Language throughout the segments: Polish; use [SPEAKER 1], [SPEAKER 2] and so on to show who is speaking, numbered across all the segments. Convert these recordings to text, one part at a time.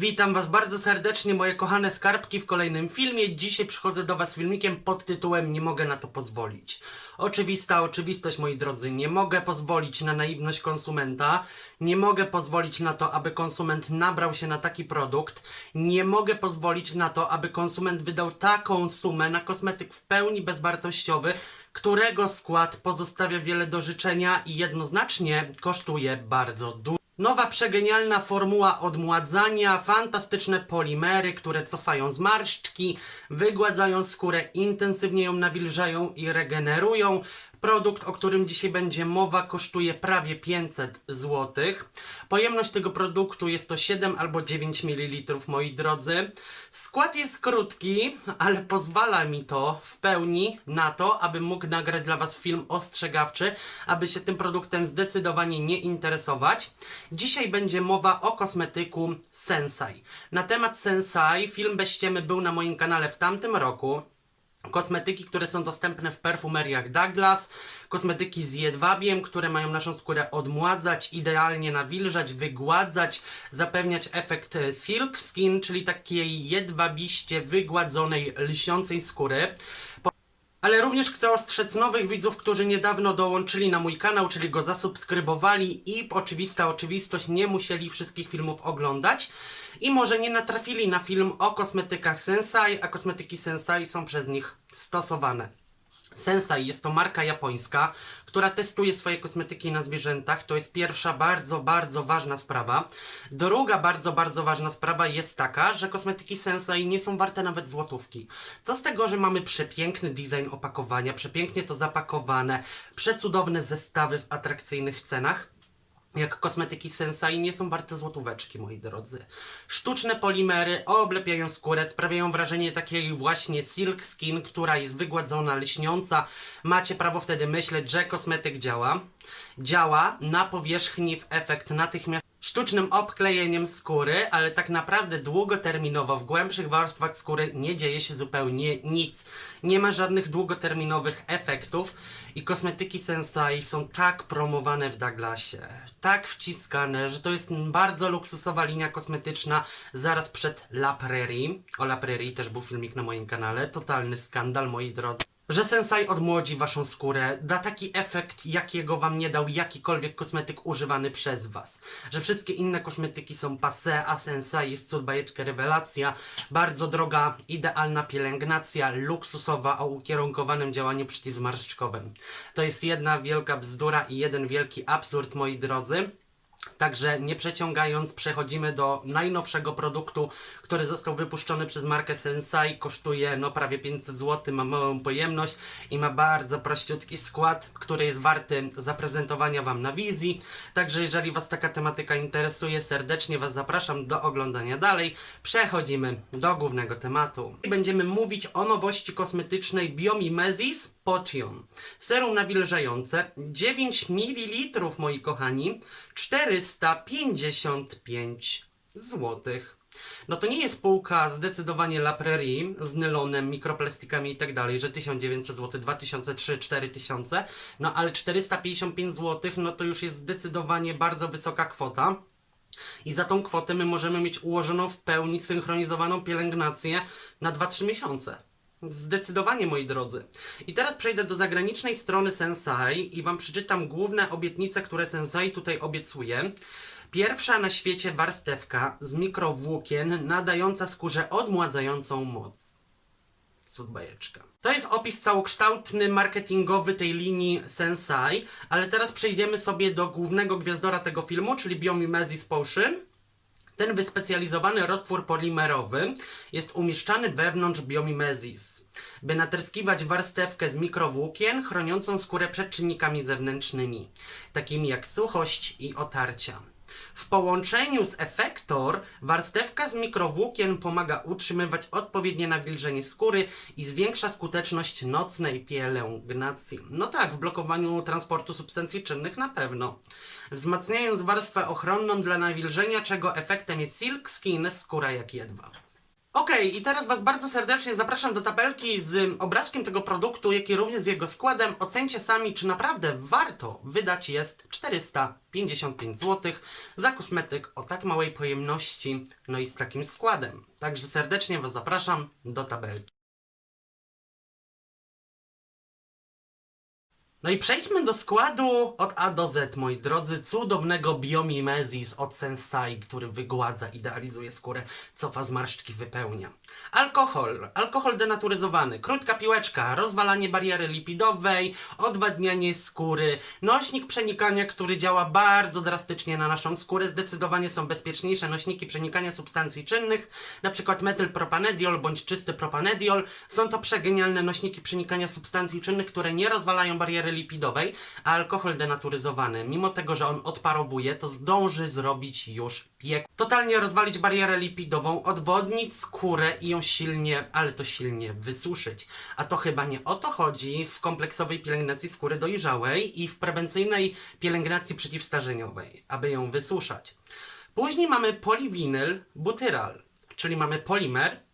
[SPEAKER 1] Witam Was bardzo serdecznie, moje kochane skarbki w kolejnym filmie. Dzisiaj przychodzę do Was filmikiem pod tytułem Nie mogę na to pozwolić. Oczywista oczywistość, moi drodzy, nie mogę pozwolić na naiwność konsumenta, nie mogę pozwolić na to, aby konsument nabrał się na taki produkt, nie mogę pozwolić na to, aby konsument wydał taką sumę na kosmetyk w pełni bezwartościowy, którego skład pozostawia wiele do życzenia i jednoznacznie kosztuje bardzo dużo. Nowa przegenialna formuła odmładzania, fantastyczne polimery, które cofają zmarszczki, wygładzają skórę, intensywnie ją nawilżają i regenerują. Produkt, o którym dzisiaj będzie mowa, kosztuje prawie 500 zł. Pojemność tego produktu jest to 7 albo 9 ml, moi drodzy. Skład jest krótki, ale pozwala mi to w pełni na to, abym mógł nagrać dla Was film ostrzegawczy, aby się tym produktem zdecydowanie nie interesować. Dzisiaj będzie mowa o kosmetyku Sensai. Na temat Sensai film bez ściemy był na moim kanale w tamtym roku. Kosmetyki, które są dostępne w perfumeriach Douglas, kosmetyki z jedwabiem, które mają naszą skórę odmładzać, idealnie nawilżać, wygładzać, zapewniać efekt e, silk skin, czyli takiej jedwabiście wygładzonej, lśniącej skóry. Ale również chcę ostrzec nowych widzów, którzy niedawno dołączyli na mój kanał, czyli go zasubskrybowali i oczywista oczywistość, nie musieli wszystkich filmów oglądać i może nie natrafili na film o kosmetykach Sensai, a kosmetyki Sensai są przez nich stosowane. Sensai jest to marka japońska, która testuje swoje kosmetyki na zwierzętach. To jest pierwsza bardzo, bardzo ważna sprawa. Druga bardzo, bardzo ważna sprawa jest taka, że kosmetyki Sensai nie są warte nawet złotówki. Co z tego, że mamy przepiękny design opakowania, przepięknie to zapakowane, przecudowne zestawy w atrakcyjnych cenach? Jak kosmetyki Sensai nie są warte złotóweczki, moi drodzy. Sztuczne polimery oblepiają skórę, sprawiają wrażenie takiej właśnie silk skin, która jest wygładzona, lśniąca. Macie prawo wtedy myśleć, że kosmetyk działa. Działa na powierzchni w efekt natychmiast sztucznym obklejeniem skóry, ale tak naprawdę długoterminowo w głębszych warstwach skóry nie dzieje się zupełnie nic. Nie ma żadnych długoterminowych efektów i kosmetyki Sensai są tak promowane w Douglasie, tak wciskane, że to jest bardzo luksusowa linia kosmetyczna zaraz przed La Prairie. O La Prairie też był filmik na moim kanale, totalny skandal moi drodzy że Sensai odmłodzi waszą skórę, da taki efekt, jakiego wam nie dał jakikolwiek kosmetyk używany przez was. Że wszystkie inne kosmetyki są passe, a Sensai jest cud bajeczka rewelacja, bardzo droga, idealna pielęgnacja, luksusowa o ukierunkowanym działaniu przeciwzmarszczkowym. To jest jedna wielka bzdura i jeden wielki absurd, moi drodzy. Także nie przeciągając, przechodzimy do najnowszego produktu, który został wypuszczony przez markę Sensai. Kosztuje no prawie 500 zł, ma małą pojemność i ma bardzo prościutki skład, który jest warty zaprezentowania Wam na wizji. Także jeżeli Was taka tematyka interesuje, serdecznie Was zapraszam do oglądania dalej. Przechodzimy do głównego tematu. Będziemy mówić o nowości kosmetycznej Biomimezis Potion. Serum nawilżające 9 ml, moi kochani, 455 zł. No to nie jest spółka zdecydowanie La Prairie z nylonem, mikroplastikami i tak dalej, że 1900 zł, 2003, 4000, no ale 455 zł, no to już jest zdecydowanie bardzo wysoka kwota. I za tą kwotę my możemy mieć ułożoną w pełni synchronizowaną pielęgnację na 2-3 miesiące. Zdecydowanie, moi drodzy. I teraz przejdę do zagranicznej strony Sensai i Wam przeczytam główne obietnice, które Sensai tutaj obiecuje. Pierwsza na świecie warstewka z mikrowłókien nadająca skórze odmładzającą moc. Cud bajeczka. To jest opis całokształtny, marketingowy tej linii Sensai, ale teraz przejdziemy sobie do głównego gwiazdora tego filmu, czyli Biomimezis Potion. Ten wyspecjalizowany roztwór polimerowy jest umieszczany wewnątrz biomimezis, by natryskiwać warstewkę z mikrowłókien chroniącą skórę przed czynnikami zewnętrznymi, takimi jak suchość i otarcia. W połączeniu z efektor warstewka z mikrowłókien pomaga utrzymywać odpowiednie nawilżenie skóry i zwiększa skuteczność nocnej pielęgnacji. No tak, w blokowaniu transportu substancji czynnych na pewno. Wzmacniając warstwę ochronną dla nawilżenia, czego efektem jest silk skin, skóra jak jedwab. Okej, i teraz Was bardzo serdecznie zapraszam do tabelki z obrazkiem tego produktu, jak i również z jego składem. Ocencie sami, czy naprawdę warto wydać jest 455 zł za kosmetyk o tak małej pojemności, no i z takim składem. Także serdecznie Was zapraszam do tabelki. No i przejdźmy do składu od A do Z, moi drodzy, cudownego Biomimezis od Sensai, który wygładza, idealizuje skórę, cofa zmarszczki, wypełnia. Alkohol, alkohol denaturyzowany, krótka piłeczka, rozwalanie bariery lipidowej, odwadnianie skóry, nośnik przenikania, który działa bardzo drastycznie na naszą skórę, zdecydowanie są bezpieczniejsze nośniki przenikania substancji czynnych, przykład metylpropanediol bądź czysty propanediol. Są to przegenialne nośniki przenikania substancji czynnych, które nie rozwalają bariery lipidowej, a alkohol denaturyzowany, mimo tego, że on odparowuje, to zdąży zrobić już piekło. Totalnie rozwalić barierę lipidową, odwodnić skórę i ją silnie, ale to silnie wysuszyć. A to chyba nie o to chodzi w kompleksowej pielęgnacji skóry dojrzałej i w prewencyjnej pielęgnacji przeciwstarzeniowej, aby ją wysuszać. Później mamy poliwinyl butyral, czyli mamy polimer,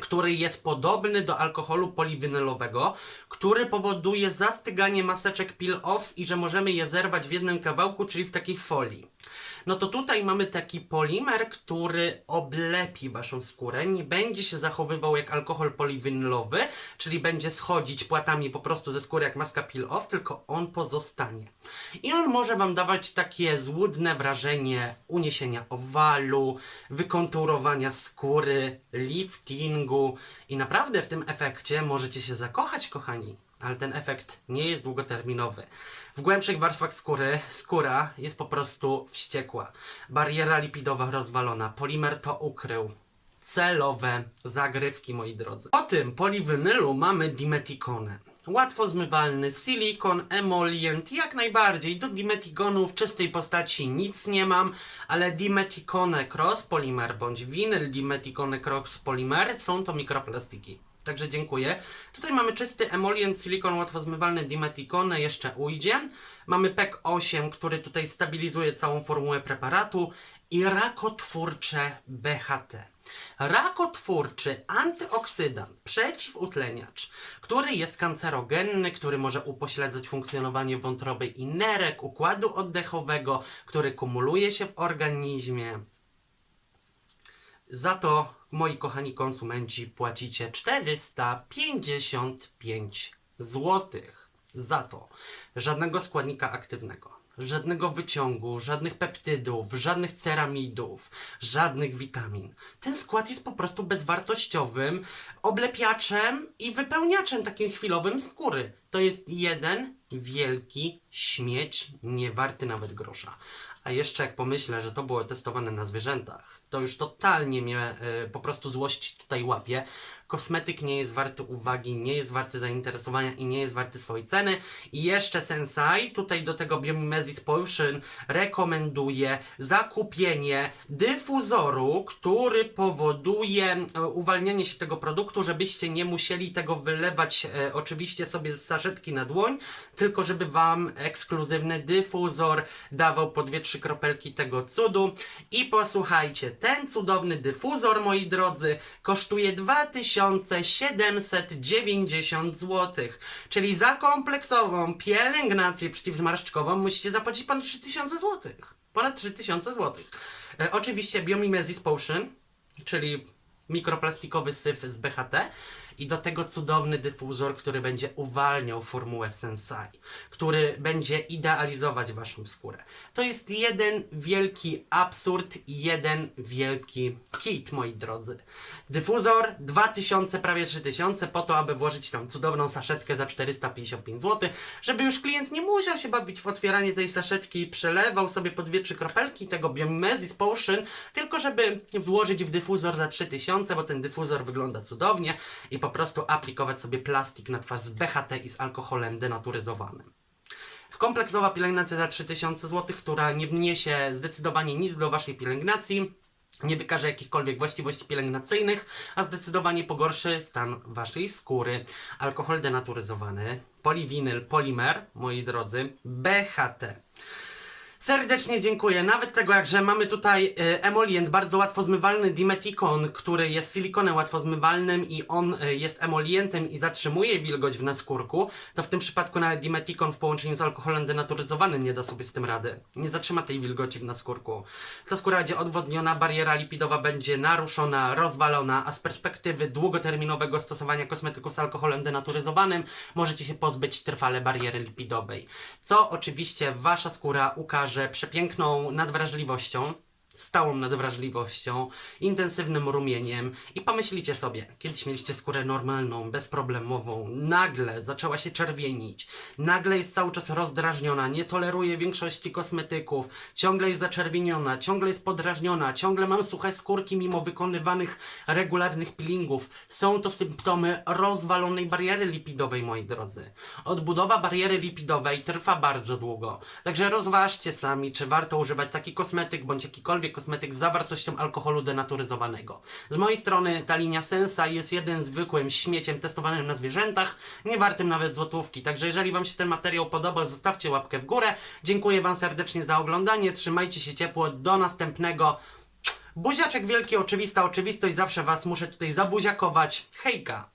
[SPEAKER 1] który jest podobny do alkoholu poliwinylowego, który powoduje zastyganie maseczek peel-off i że możemy je zerwać w jednym kawałku, czyli w takiej folii. No to tutaj mamy taki polimer, który oblepi waszą skórę, nie będzie się zachowywał jak alkohol poliwinylowy, czyli będzie schodzić płatami po prostu ze skóry jak maska peel-off, tylko on pozostanie. I on może wam dawać takie złudne wrażenie uniesienia owalu, wykonturowania skóry, liftingu i naprawdę w tym efekcie możecie się zakochać, kochani. Ale ten efekt nie jest długoterminowy. W głębszych warstwach skóry skóra jest po prostu wściekła. Bariera lipidowa rozwalona. Polimer to ukrył. Celowe zagrywki, moi drodzy. Po tym poliwinylu mamy dimetikonę. Łatwo zmywalny silikon, emolient, jak najbardziej. Do dimetikonu w czystej postaci nic nie mam, ale dimetikone cross polymer bądź winyl dimetikone cross polymer są to mikroplastiki. Także dziękuję. Tutaj mamy czysty emolient silikon łatwo zmywalny dimetikone, jeszcze ujdzie. Mamy PEK 8, który tutaj stabilizuje całą formułę preparatu i rakotwórcze BHT. Rakotwórczy antyoksydant, przeciwutleniacz, który jest kancerogenny, który może upośledzać funkcjonowanie wątroby i nerek, układu oddechowego, który kumuluje się w organizmie. Za to, moi kochani konsumenci, płacicie 455 zł. Za to żadnego składnika aktywnego, żadnego wyciągu, żadnych peptydów, żadnych ceramidów, żadnych witamin. Ten skład jest po prostu bezwartościowym oblepiaczem i wypełniaczem takim chwilowym skóry. To jest jeden wielki śmieć, nie warty nawet grosza. A jeszcze jak pomyślę, że to było testowane na zwierzętach, to już totalnie mnie y, po prostu złość tutaj łapie. Kosmetyk nie jest warty uwagi, nie jest warty zainteresowania i nie jest warty swojej ceny. I jeszcze Sensai tutaj do tego Biomimezis Potion rekomenduje zakupienie dyfuzoru, który powoduje e, uwalnianie się tego produktu, żebyście nie musieli tego wylewać e, oczywiście sobie z saszetki na dłoń, tylko żeby Wam ekskluzywny dyfuzor dawał po dwie, trzy kropelki tego cudu. I posłuchajcie, ten cudowny dyfuzor, moi drodzy, kosztuje 2790 zł. Czyli za kompleksową pielęgnację przeciwzmarszczkową musicie zapłacić ponad 3000 zł. Ponad 3000 zł. E, oczywiście Biomimezis Potion, czyli mikroplastikowy syf z BHT i do tego cudowny dyfuzor, który będzie uwalniał formułę Sensai, który będzie idealizować waszą skórę. To jest jeden wielki absurd i jeden wielki kit, moi drodzy. Dyfuzor 2000, prawie 3000 po to, aby włożyć tam cudowną saszetkę za 455 zł, żeby już klient nie musiał się bawić w otwieranie tej saszetki i przelewał sobie po dwie, trzy kropelki tego Biomimezis Potion, tylko żeby włożyć w dyfuzor za 3000, bo ten dyfuzor wygląda cudownie i po prostu aplikować sobie plastik na twarz z BHT i z alkoholem denaturyzowanym. Kompleksowa pielęgnacja za 3000 zł, która nie wniesie zdecydowanie nic do Waszej pielęgnacji, nie wykaże jakichkolwiek właściwości pielęgnacyjnych, a zdecydowanie pogorszy stan Waszej skóry. Alkohol denaturyzowany, poliwinyl, polimer, moi drodzy, BHT. Serdecznie dziękuję. Nawet tego, jakże mamy tutaj e, emolient bardzo łatwo zmywalny Dimeticon, który jest silikonem łatwo zmywalnym i on e, jest emolientem i zatrzymuje wilgoć w naskórku, to w tym przypadku nawet Dimeticon w połączeniu z alkoholem denaturyzowanym nie da sobie z tym rady. Nie zatrzyma tej wilgoci w naskórku. Ta skóra będzie odwodniona, bariera lipidowa będzie naruszona, rozwalona, a z perspektywy długoterminowego stosowania kosmetyków z alkoholem denaturyzowanym możecie się pozbyć trwale bariery lipidowej. Co oczywiście wasza skóra ukaże przepiękną nadwrażliwością, stałą nadwrażliwością, intensywnym rumieniem i pomyślicie sobie, kiedyś mieliście skórę normalną, bezproblemową, nagle zaczęła się czerwienić, nagle jest cały czas rozdrażniona, nie toleruje większości kosmetyków, ciągle jest zaczerwieniona, ciągle jest podrażniona, ciągle mam suche skórki mimo wykonywanych regularnych peelingów. Są to symptomy rozwalonej bariery lipidowej, moi drodzy. Odbudowa bariery lipidowej trwa bardzo długo, także rozważcie sami, czy warto używać taki kosmetyk bądź jakikolwiek kosmetyk z zawartością alkoholu denaturyzowanego. Z mojej strony ta linia Sensa jest jeden zwykłym śmieciem testowanym na zwierzętach, nie wartym nawet złotówki. Także jeżeli Wam się ten materiał podobał, zostawcie łapkę w górę. Dziękuję Wam serdecznie za oglądanie, trzymajcie się ciepło, do następnego. Buziaczek wielki, oczywista oczywistość, zawsze Was muszę tutaj zabuziakować. Hejka!